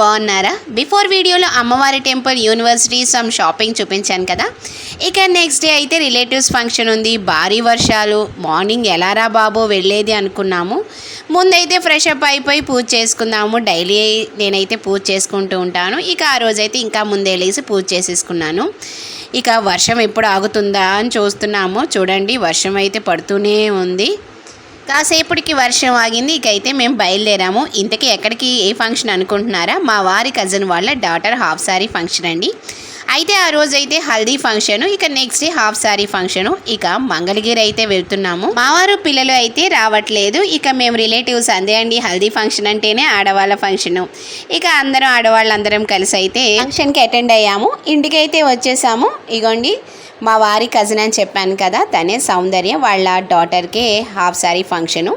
బాగున్నారా? బిఫోర్ వీడియోలో అమ్మవారి టెంపుల్ యూనివర్సిటీ సమ్ షాపింగ్ చూపించాను కదా. ఇక నెక్స్ట్ డే అయితే రిలేటివ్స్ ఫంక్షన్ ఉంది. భారీ వర్షాలు. మార్నింగ్ ఎలారా బాబు వెళ్ళేది అనుకున్నాము. ముందైతే ఫ్రెష్ అప్ అయిపోయి పూజ చేసుకుందాము. డైలీ నేనైతే పూజ చేసుకుంటూ ఉంటాను. ఇక ఆ రోజైతే ఇంకా ముందే లేచి పూజ చేసేసుకున్నాను. ఇక వర్షం ఎప్పుడు ఆగుతుందా అని చూస్తున్నాము. చూడండి వర్షం అయితే పడుతూనే ఉంది. కాసేపటికి వర్షం ఆగింది. ఇక అయితే మేము బయలుదేరాము. ఇంతకీ ఎక్కడికి ఏ ఫంక్షన్ అనుకుంటున్నారా? మా వారి కజిన్ వాళ్ళ డాటర్ హాఫ్ సారీ ఫంక్షన్ అండి. అయితే ఆ రోజు అయితే హల్దీ ఫంక్షన్ ఇక next day half sari function ఇక మంగళగిరి అయితే వెళ్తున్నాము. మా వారు పిల్లలు అయితే రావట్లేదు. ఇక మేము రిలేటివ్స్ అందే అండి. హల్దీ ఫంక్షన్ అంటేనే ఆడవాళ్ళ ఫంక్షన్. ఇక అందరం ఆడవాళ్ళందరం కలిసి అయితే ఫంక్షన్కి అటెండ్ అయ్యాము. ఇంటికి అయితే వచ్చేసాము. ఇగోండి మా వారి కజిన్ అని చెప్పాను కదా తనే సౌందర్య వాళ్ళ డాటర్కే హాఫ్ సారీ ఫంక్షను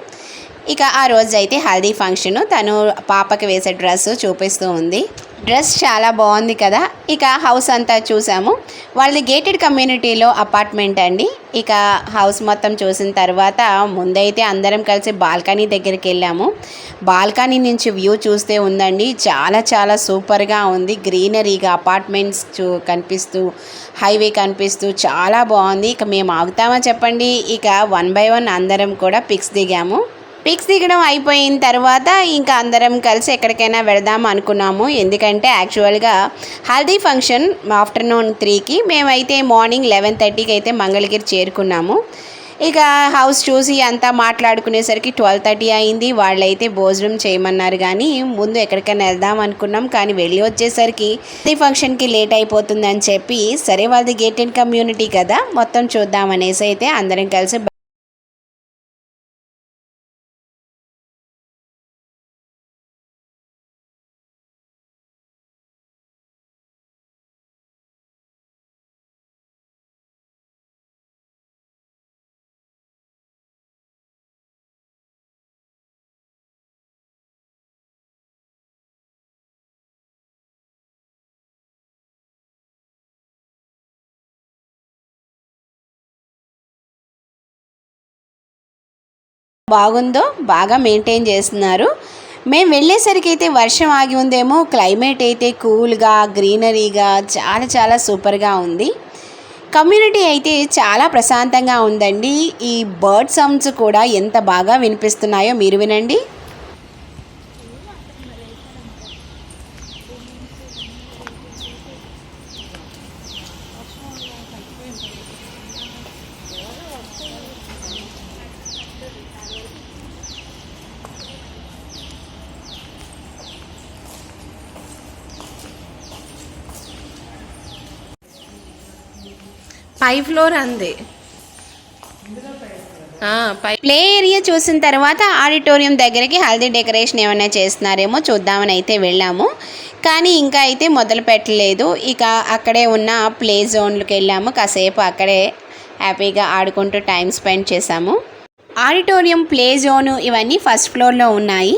ఇక ఆ రోజు అయితే హల్దీ ఫంక్షను తను పాపకి వేసే డ్రెస్ చూపిస్తూ ఉంది. డ్రెస్ చాలా బాగుంది కదా. ఇక హౌస్ అంతా చూసాము. వాళ్ళది గేటెడ్ కమ్యూనిటీలో అపార్ట్మెంట్ అండి. ఇక హౌస్ మొత్తం చూసిన తర్వాత ముందైతే అందరం కలిసి బాల్కనీ దగ్గరికి వెళ్ళాము. బాల్కనీ నుంచి వ్యూ చూస్తే ఉందండి. చాలా చాలా సూపర్గా ఉంది. గ్రీనరీగా అపార్ట్మెంట్స్ చూ కనిపిస్తూ హైవే కనిపిస్తూ చాలా బాగుంది. ఇక మేము ఆగుతామా చెప్పండి. ఇక వన్ బై వన్ అందరం కూడా పిక్స్ దిగాము. పిక్స్ దిగడం అయిపోయిన తర్వాత ఇంకా అందరం కలిసి ఎక్కడికైనా వెళదాం అనుకున్నాము. ఎందుకంటే యాక్చువల్గా హల్దీ ఫంక్షన్ ఆఫ్టర్నూన్ త్రీకి మేమైతే మార్నింగ్ లెవెన్ థర్టీకి అయితే మంగళగిరి చేరుకున్నాము. ఇక హౌస్ చూసి అంతా మాట్లాడుకునేసరికి ట్వెల్వ్ థర్టీ అయింది. వాళ్ళైతే భోజనం చేయమన్నారు కానీ ముందు ఎక్కడికైనా వెళ్దాం అనుకున్నాం. కానీ వెళ్ళి వచ్చేసరికి ఈ ఫంక్షన్కి లేట్ అయిపోతుందని చెప్పి సరే వాళ్ళది గేటెడ్ కమ్యూనిటీ కదా మొత్తం చూద్దాం అనేసి అయితే అందరం కలిసి బాగుందో బాగా మెయింటైన్ చేస్తున్నారు. మేము వెళ్ళేసరికి అయితే వర్షం ఆగి ఉందేమో క్లైమేట్ అయితే కూల్గా గ్రీనరీగా చాలా చాలా సూపర్గా ఉంది. కమ్యూనిటీ అయితే చాలా ప్రశాంతంగా ఉందండి. ఈ బర్డ్ సౌండ్స్ కూడా ఎంత బాగా వినిపిస్తున్నాయో మీరు వినండి. పై ఫ్లోర్ అంది. పై ప్లే ఏరియా చూసిన తర్వాత ఆడిటోరియం దగ్గరికి హల్దీ డెకరేషన్ ఏమైనా చేస్తున్నారేమో చూద్దామని అయితే వెళ్ళాము. కానీ ఇంకా అయితే మొదలు పెట్టలేదు. ఇక అక్కడే ఉన్న ప్లే జోన్లకు వెళ్ళాము. కాసేపు అక్కడే హ్యాపీగా ఆడుకుంటూ టైం స్పెండ్ చేసాము ఆడిటోరియం ప్లే జోను ఇవన్నీ ఫస్ట్ ఫ్లోర్లో ఉన్నాయి.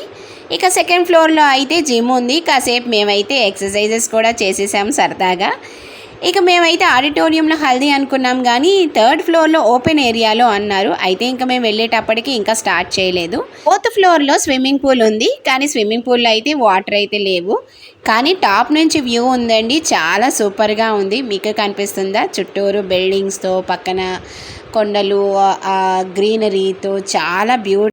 ఇక సెకండ్ ఫ్లోర్లో అయితే జిమ్ ఉంది. కాసేపు మేమైతే ఎక్సర్సైజెస్ కూడా చేసేసాము సరదాగా. ఇక మేమైతే ఆడిటోరియంలో హల్దీ అనుకున్నాం కానీ థర్డ్ ఫ్లోర్లో ఓపెన్ ఏరియాలో అన్నారు. అయితే ఇంకా మేము వెళ్ళేటప్పటికి ఇంకా స్టార్ట్ చేయలేదు. ఫోర్త్ ఫ్లోర్లో స్విమ్మింగ్ పూల్ ఉంది కానీ స్విమ్మింగ్ పూల్లో అయితే వాటర్ అయితే లేవు. కానీ టాప్ నుంచి వ్యూ ఉందండి చాలా సూపర్గా ఉంది. మీకు కనిపిస్తుందా? చుట్టూరు బిల్డింగ్స్తో పక్కన కొండలు ఆ గ్రీనరీతో చాలా బ్యూటి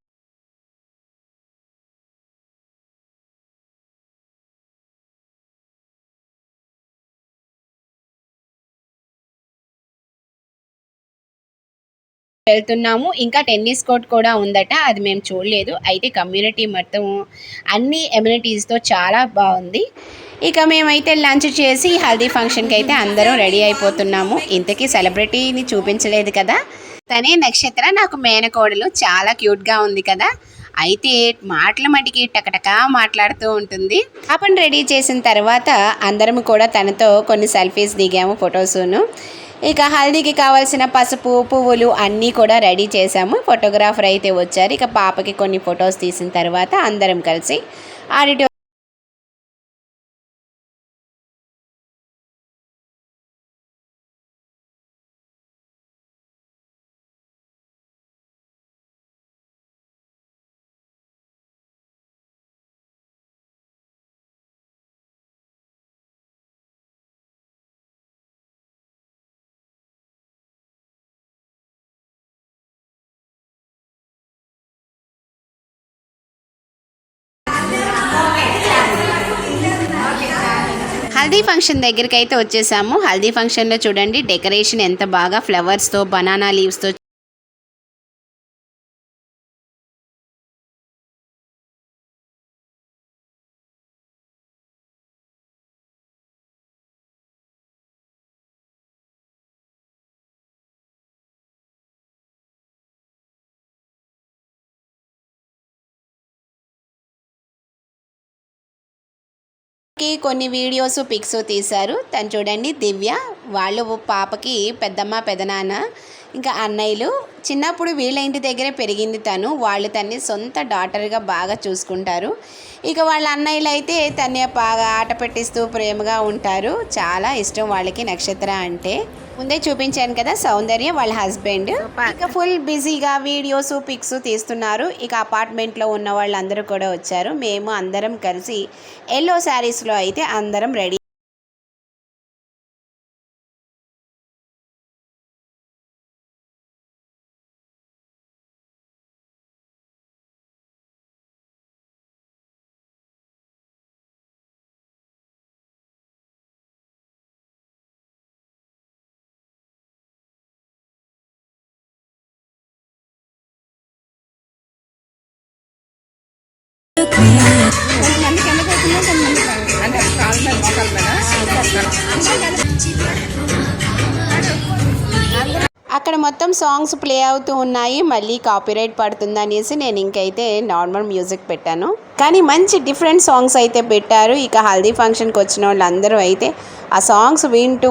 వెళ్తున్నాము. ఇంకా టెన్నిస్ కోర్ట్ కూడా ఉందట. అది మేము చూడలేదు. అయితే కమ్యూనిటీ మొత్తం అన్ని ఎమ్యూనిటీస్తో చాలా బాగుంది. ఇక మేమైతే లంచ్ చేసి హల్దీ ఫంక్షన్కి అయితే అందరం రెడీ అయిపోతున్నాము. ఇంతకీ సెలబ్రిటీని చూపించలేదు కదా. తనే నక్షత్ర నాకు మేనకోడలు చాలా క్యూట్గా ఉంది కదా. అయితే మాటల మటుకి టకటకా మాట్లాడుతూ ఉంటుంది. పాపను రెడీ చేసిన తర్వాత అందరం కూడా తనతో కొన్ని సెల్ఫీస్ దిగాము ఫొటోసును ఇక హల్దీకి కావాల్సిన పసుపు పువ్వులు అన్నీ కూడా రెడీ చేసాము ఫోటోగ్రాఫర్ అయితే వచ్చారు. ఇక పాపకి కొన్ని ఫొటోస్ తీసిన తర్వాత అందరం కలిసి ఆడిటో హల్దీ ఫంక్షన్ దగ్గరికి అయితే వచ్చేసాము. హల్దీ ఫంక్షన్లో చూడండి డెకరేషన్ ఎంత బాగా ఫ్లవర్స్తో బనానా లీవ్స్తో కి కొన్ని వీడియోస్ పిక్స్ తీశారు. తను చూడండి దివ్య వాళ్ళు పాపకి పెద్దమ్మ పెదనాన్న ఇంకా అన్నయ్యలు. చిన్నప్పుడు వీళ్ళ ఇంటి దగ్గరే పెరిగింది తను. వాళ్ళు తన్ని సొంత డాటర్గా బాగా చూసుకుంటారు. ఇక వాళ్ళ అన్నయ్యలు అయితే తన్ని బాగా ఆట పెట్టిస్తూ ప్రేమగా ఉంటారు. చాలా ఇష్టం వాళ్ళకి నక్షత్ర అంటే. ముందే చూపించాను కదా సౌందర్య వాళ్ళ హస్బెండ్. ఇక ఫుల్ బిజీగా వీడియోస్ పిక్స్ తీస్తున్నారు. ఇక అపార్ట్మెంట్లో ఉన్న వాళ్ళందరూ కూడా వచ్చారు. మేము అందరం కలిసి ఎల్లో శారీస్లో అయితే అందరం రెడీ అక్కడ మొత్తం సాంగ్స్ ప్లే అవుతూ ఉన్నాయి. మళ్ళీ కాపీరైట్ పడుతుంది అనేసి నేను ఇంకైతే నార్మల్ మ్యూజిక్ పెట్టాను. కానీ మంచి డిఫరెంట్ సాంగ్స్ అయితే పెట్టారు. ఇక హల్దీ ఫంక్షన్కి వచ్చిన వాళ్ళందరూ అయితే ఆ సాంగ్స్ వింటూ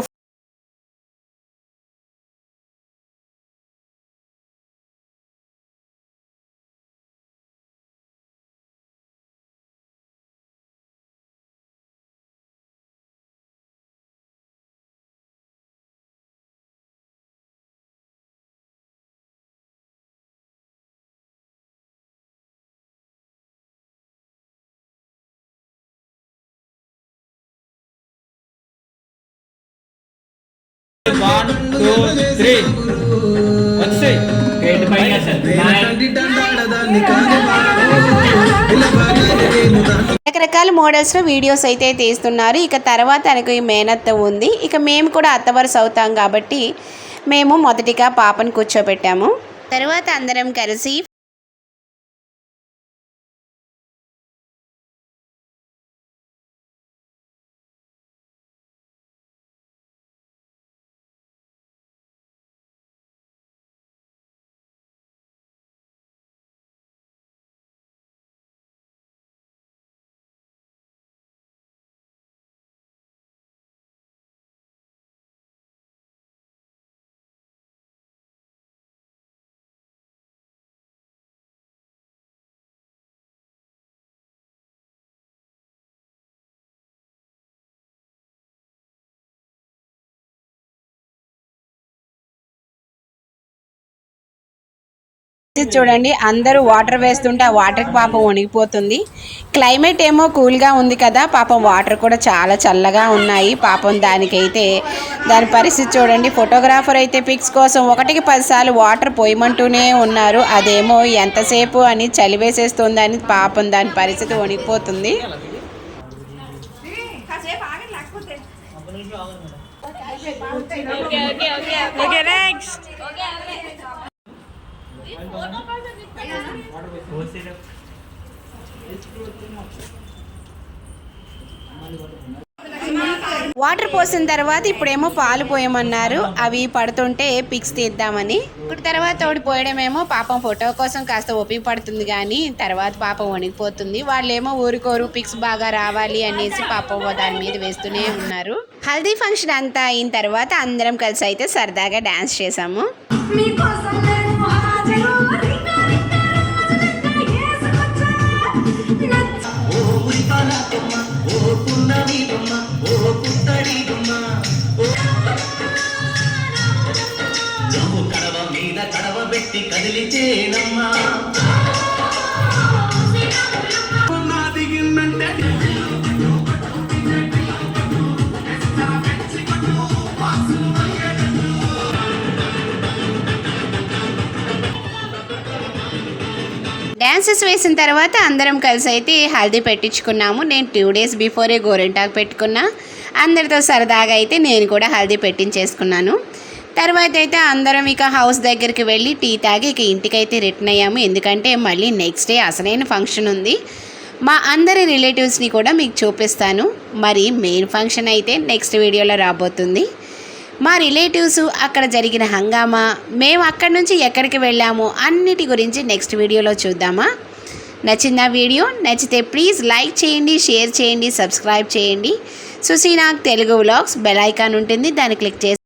వన్ టూ త్రీ వచ్చేయ్ గేట్ పైన సార్ రకరకాల మోడల్స్లో వీడియోస్ అయితే తీస్తున్నారు. ఇక తర్వాత తనకు ఈ మేనత్త ఉంది. ఇక మేము కూడా అత్తవరుస అవుతాం కాబట్టి మేము మొదటిగా పాపను కూర్చోబెట్టాము. తర్వాత అందరం కలిసి చూడండి అందరూ వాటర్ వేస్తుంటే ఆ వాటర్కి పాపం వణిగిపోతుంది. క్లైమేట్ ఏమో కూల్గా ఉంది కదా పాపం వాటర్ కూడా చాలా చల్లగా ఉన్నాయి. పాపం దానికైతే దాని పరిస్థితి చూడండి ఫోటోగ్రాఫర్ అయితే పిక్స్ కోసం ఒకటికి పదిసార్లు వాటర్ పోయమంటూనే ఉన్నారు. అదేమో ఎంతసేపు అని చలి వేసేస్తుంది అని పాపం దాని పరిస్థితి వణిగిపోతుంది. వాటర్ పోసిన తర్వాత ఇప్పుడేమో పాలు పోయమన్నారు. అవి పడుతుంటే పిక్స్ తీద్దామని. ఇప్పుడు తర్వాత ఓడిపోయడమేమో పాపం ఫోటో కోసం కాస్త ఓపిక పడుతుంది కానీ తర్వాత పాపం వణికిపోతుంది. వాళ్ళేమో ఊరుకోరు పిక్స్ బాగా రావాలి అనేసి పాపం దాని మీద వేస్తూనే ఉన్నారు. హల్దీ ఫంక్షన్ అంతా అయిన తర్వాత అందరం కలిసి అయితే సరదాగా డ్యాన్స్ చేసాము నచ్చ జమ్ము కడవ మీద కడవ పెట్టి కదిలితేనమ్మా డ్యాన్సెస్ వేసిన తర్వాత అందరం కలిసి అయితే హల్దీ పెట్టించుకున్నాము. నేను టూ డేస్ బిఫోరే గోరింటాకు పెట్టుకున్నా. అందరితో సరదాగా అయితే నేను కూడా హల్దీ పెట్టించేసుకున్నాను. తర్వాత అయితే అందరం ఇక హౌస్ దగ్గరికి వెళ్ళి టీ తాగి ఇక ఇంటికైతే రిటర్న్ అయ్యాము. ఎందుకంటే మళ్ళీ నెక్స్ట్ డే అసలైన ఫంక్షన్ ఉంది. మా అందరి రిలేటివ్స్ని కూడా మీకు చూపిస్తాను. మరి మెయిన్ ఫంక్షన్ అయితే నెక్స్ట్ వీడియోలో రాబోతుంది. మా రిలేటివ్స్ అక్కడ జరిగిన హంగామా మేము అక్కడి నుంచి ఎక్కడికి వెళ్ళాము అన్నిటి గురించి నెక్స్ట్ వీడియోలో చూద్దామా? నచ్చిందా వీడియో? నచ్చితే ప్లీజ్ లైక్ చేయండి షేర్ చేయండి సబ్స్క్రైబ్ చేయండి. Sushinag Telugu vlogs bell icon ఉంటుంది దాన్ని క్లిక్ చేసి